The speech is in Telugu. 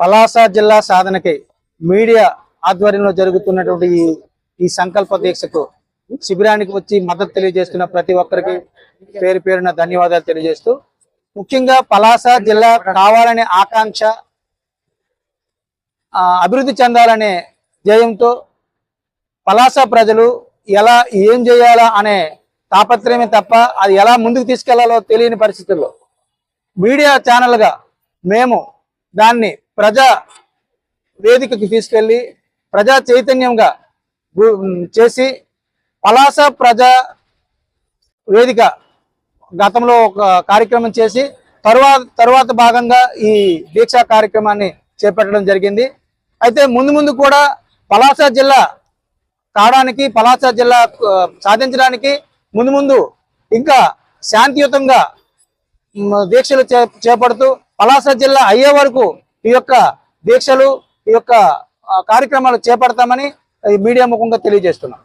పలాస జిల్లా సాధనకై మీడియా ఆధ్వర్యంలో జరుగుతున్నటువంటి ఈ ఈ సంకల్ప దీక్షకు శిబిరానికి వచ్చి మద్దతు తెలియజేస్తున్న ప్రతి ఒక్కరికి పేరు పేరున ధన్యవాదాలు తెలియజేస్తూ ముఖ్యంగా పలాస జిల్లా కావాలనే ఆకాంక్ష అభివృద్ధి చెందాలనే ధ్యేయంతో పలాస ప్రజలు ఎలా ఏం చేయాలా అనే తాపత్రయమే తప్ప అది ఎలా ముందుకు తీసుకెళ్ళాలో తెలియని పరిస్థితుల్లో మీడియా ఛానల్గా మేము దాన్ని ప్రజా వేదికకి తీసుకెళ్ళి ప్రజా చైతన్యంగా చేసి పలాస ప్రజా వేదిక గతంలో ఒక కార్యక్రమం చేసి తరువాత తరువాత భాగంగా ఈ దీక్షా కార్యక్రమాన్ని చేపట్టడం జరిగింది. అయితే ముందు ముందు కూడా పలాస జిల్లా కావడానికి పలాస జిల్లా సాధించడానికి ముందు ముందు ఇంకా శాంతియుతంగా దీక్షలు చే చేపడుతూ పలాస జిల్లా అయ్యే వరకు ఈ యొక్క దీక్షలు ఈ యొక్క కార్యక్రమాలు చేపడతామని మీడియా ముఖంగా తెలియజేస్తున్నాం.